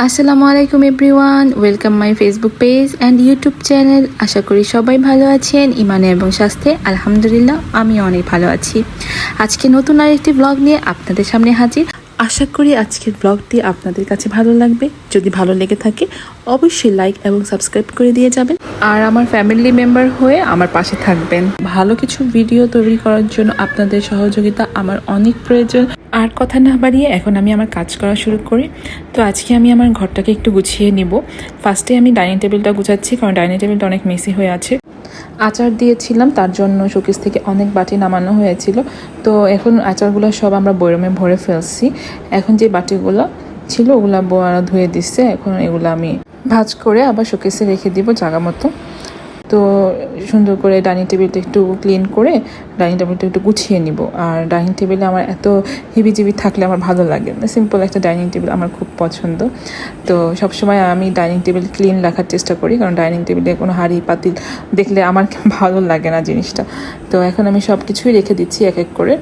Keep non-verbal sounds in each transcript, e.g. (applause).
আসসালামু আলাইকুম everyone, welcome my Facebook page and YouTube channel. আশা করি সবাই ভালো আছেন ইমানে এবং স্বাস্থ্যে। আলহামদুলিল্লাহ আমি অনেক ভালো আছি। আজকে নতুন আরেকটি ব্লগ নিয়ে আপনাদের সামনে হাজির। আশা করি আজকের ব্লগটি আপনাদের কাছে ভালো লাগবে। যদি ভালো লেগে থাকে, অবশ্যই লাইক এবং সাবস্ক্রাইব করে দিয়ে যাবেন। আর আমার ফ্যামিলি মেম্বার হয়ে আমার পাশে থাকবেন। ভালো কিছু ভিডিও তৈরি করার জন্য আপনাদের সহযোগিতা আমার অনেক প্রয়োজন। আর কথা না বাড়িয়ে এখন আমি আমার কাজ করা শুরু করি। তো আজকে আমি আমার ঘরটাকে একটু গুছিয়ে নিব। ফার্স্টে আমি ডাইনিং টেবিলটা গুছাচ্ছি, কারণ ডাইনিং টেবিলটা অনেক মেসি হয়ে আছে। আচার দিয়েছিলাম, তার জন্য শোকেস থেকে অনেক বাটি নামানো হয়েছিল। তো এখন আচারগুলো সব আমরা বৈরমে ভরে ফেলছি। এখন যে বাটিগুলো ছিল, ওগুলো ধুয়ে দিচ্ছে এখন এগুলো আমি ভাজ করে আবার শোকেসে রেখে দিব জাগা মতো। তো সুন্দর করে ডাইনিং টেবিলটা একটু ক্লিন করে ডাইনিং টেবিলটা একটু গুছিয়ে নিব। আর ডাইনিং টেবিলে আমার এত হিবিজিবি থাকলে আমার ভালো লাগে সিম্পল একটা ডাইনিং টেবিল আমার খুব পছন্দ। তো সবসময় আমি ডাইনিং টেবিল ক্লিন রাখার চেষ্টা করি, কারণ ডাইনিং টেবিলে কোনো হাড়ি পাতিল দেখলে আমার (laughs) ভালো লাগে না জিনিসটা। তো এখন আমি সব কিছুই রেখে দিচ্ছি এক এক করে।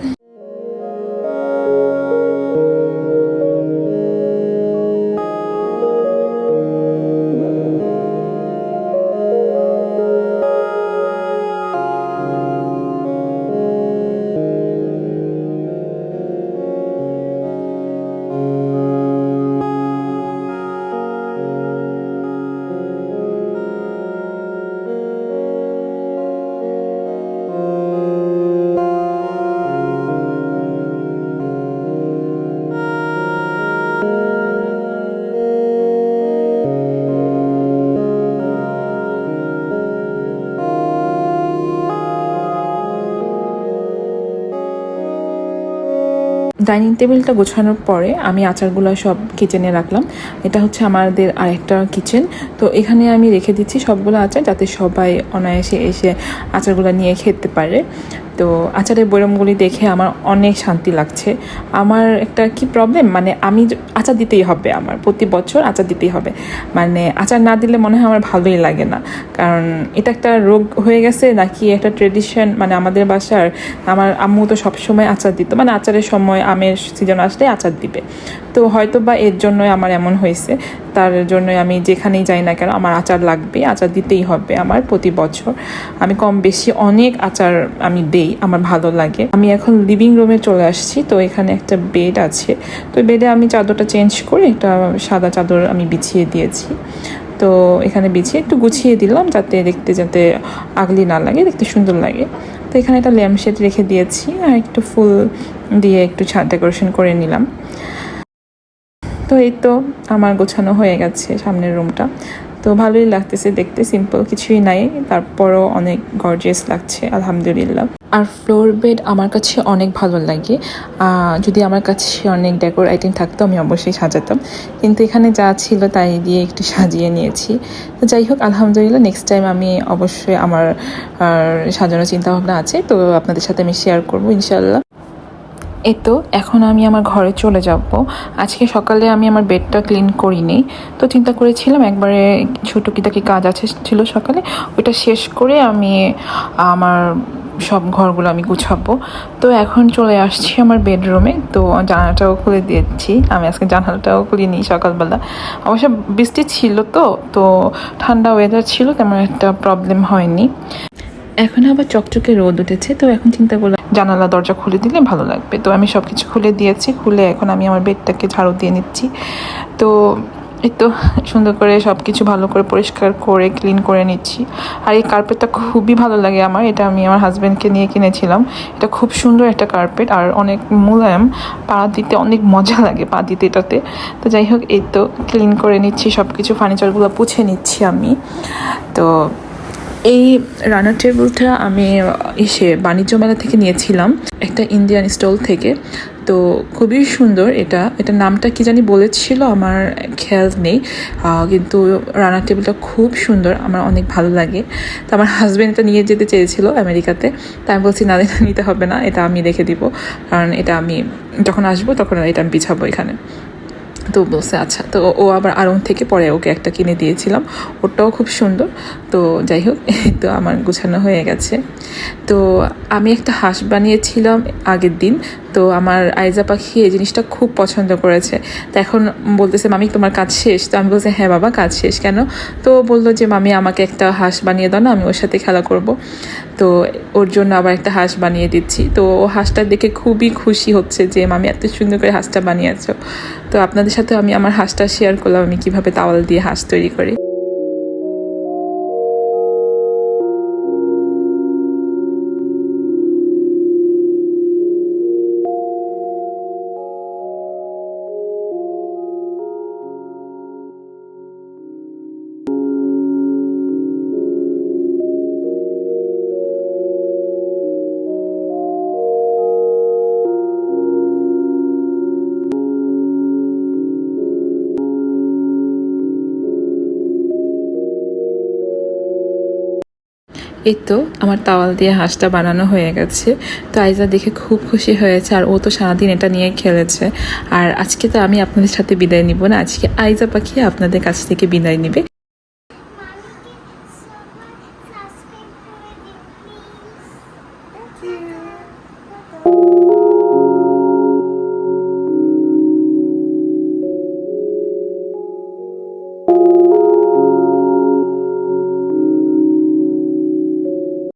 ডাইনিং টেবিলটা গোছানোর পরে আমি আচারগুলো সব কিচেনে রাখলাম। এটা হচ্ছে আমাদের আরেকটা কিচেন তো এখানে আমি রেখে দিচ্ছি সবগুলো আচার যাতে সবাই অনায়াসে এসে আচারগুলো নিয়ে খেতে পারে। তো আচারের বৈরমগুলি দেখে আমার অনেক শান্তি লাগছে। আমার একটা কি প্রবলেম মানে আমি আচার দিতেই হবে আমার। প্রতি বছর আচার দিতেই হবে। মানে আচার না দিলে মনে হয় আমার ভালোই লাগে না। কারণ এটা একটা রোগ হয়ে গেছে নাকি একটা ট্রেডিশন মানে আমাদের বাসার আমার আম্মু তো সবসময় আচার দিত। মানে আচারের সময় আমের সিজন আসলে আচার দিবে। তো হয়তো বা এর জন্যই আমার এমন হয়েছে। তার জন্যই আমি যেখানেই যাই না কেন আমার আচার লাগবে, আচার দিতেই হবে আমার প্রতি বছর। আমি কম বেশি অনেক আচার আমি দেই, আমার ভালো লাগে। আমি এখন লিভিং রুমে চলে আসছি, তো এখানে একটা বেড আছে। তো বেডে আমি চাদরটা চেঞ্জ করে একটা সাদা চাদর আমি বিছিয়ে দিয়েছি। তো এখানে বিছিয়ে একটু গুছিয়ে দিলাম যাতে দেখতে যাতে আগলি না লাগে, দেখতে সুন্দর লাগে। তো এখানে একটা ল্যাম্পশেড রেখে দিয়েছি আর একটু ফুল দিয়ে একটু ছাদ ডেকোরেশন করে নিলাম। তো এই তো আমার গোছানো হয়ে গেছে সামনের রুমটা। তো ভালোই লাগতেছে দেখতে সিম্পল কিছুই নাই। তারপরও অনেক গর্জিয়াস লাগছে, আলহামদুলিল্লাহ। আর ফ্লোর বেড আমার কাছে অনেক ভালো লাগে। যদি আমার কাছে অনেক ডেকোর আইটেম থাকতো আমি অবশ্যই সাজাতাম। কিন্তু এখানে যা ছিল তাই দিয়ে একটু সাজিয়ে নিয়েছি। তো যাই হোক, আলহামদুলিল্লাহ নেক্সট টাইম আমি অবশ্যই আমার সাজানোর চিন্তাভাবনা আছে। তো আপনাদের সাথে আমি শেয়ার করব ইনশাল্লাহ এই তো এখন আমি আমার ঘরে চলে যাব। আজকে সকালে আমি আমার বেডটা ক্লিন করিনি। তো চিন্তা করেছিলাম একবারে ছোটো কিটাকি কাজ আছে ছিল সকালে, ওইটা শেষ করে আমি আমার সব ঘরগুলো আমি গুছাবো। তো এখন চলে আসছি আমার বেডরুমে। তো জানালাটাও খুলে দিয়েছি। আমি আজকে জানালাটাও খুলিনি সকালবেলা। অবশ্য বৃষ্টি ছিল তো তো ঠান্ডা ওয়েদার ছিল, তেমন একটা প্রবলেম হয়নি। এখন আবার চকচকে রোদ উঠেছে, তো এখন চিন্তা করলাম জানালা, দরজা খুলে দিলে ভালো লাগবে। তো আমি সব কিছু খুলে দিয়েছি। খুলে এখন আমি আমার বেডটাকে ঝাড়ু দিয়ে নিচ্ছি। তো এই তো সুন্দর করে সব কিছু ভালো করে পরিষ্কার করে, ক্লিন করে নিচ্ছি। আর এই কার্পেটটা খুবই ভালো লাগে আমার। এটা আমি আমার হাজব্যান্ডকে নিয়ে কিনেছিলাম। এটা খুব সুন্দর একটা কার্পেট। আর অনেক মোলায়েম। পা দিতে অনেক মজা লাগে পা দিতে এটাতে। তো যাই হোক, এই তো ক্লিন করে নিচ্ছি। সব কিছু ফার্নিচারগুলো পুছে নিচ্ছি আমি। তো এই রানার টেবিলটা আমি এসে বাণিজ্য মেলা থেকে নিয়েছিলাম, একটা ইন্ডিয়ান স্টল থেকে। তো খুবই সুন্দর এটা। এটা নামটা কি জানি বলেছিল, আমার খেয়াল নেই। কিন্তু রানার টেবিলটা খুব সুন্দর, আমার অনেক ভালো লাগে। তো আমার হাজব্যান্ড এটা নিয়ে যেতে চেয়েছিল আমেরিকাতে। তাই আমি বলছি, না নিতে হবে না, এটা আমি রেখে দিব। কারণ এটা আমি যখন আসব, তখন এটা আমি বিছাবো এখানে। তো বলছে আচ্ছা। তো ও আবার আরং থেকে পরে ওকে একটা কিনে দিয়েছিলাম। ওটাও খুব সুন্দর। তো যাই হোক, (laughs) তো আমার গুছানো হয়ে গেছে। তো আমি একটা হাঁস বানিয়েছিলাম আগের দিন। তো আমার আইজা পাখি এই জিনিসটা খুব পছন্দ করেছে। তো এখন বলতেছে, মামি, তোমার কাজ শেষ? তো আমি বলছি হ্যাঁ বাবা, কাজ শেষ। কেন? তো বলল যে, মামি, আমাকে একটা হাঁস বানিয়ে দাও না, আমি ওর সাথে খেলা করব। তো ওর জন্য আবার একটা হাঁস বানিয়ে দিচ্ছি। তো ও হাঁসটা দেখে খুবই খুশি হচ্ছে যে, মামি, এত সুন্দর করে হাঁসটা বানিয়েছো। তো আপনাদের সাথে আমি আমার হাঁসটা শেয়ার করলাম, আমি কীভাবে তাওয়াল দিয়ে হাঁস তৈরি করি। এই তো আমার তাওয়াল দিয়ে হাঁসটা বানানো হয়ে গেছে। তো আইজা দেখে খুব খুশি হয়েছে আর ও তো সারাদিন এটা নিয়ে খেলেছে। আর আজকে তো আমি আপনাদের সাথে বিদায় নিব না, আজকে আইজা পাখি আপনাদের কাছ থেকে বিদায় নিবে।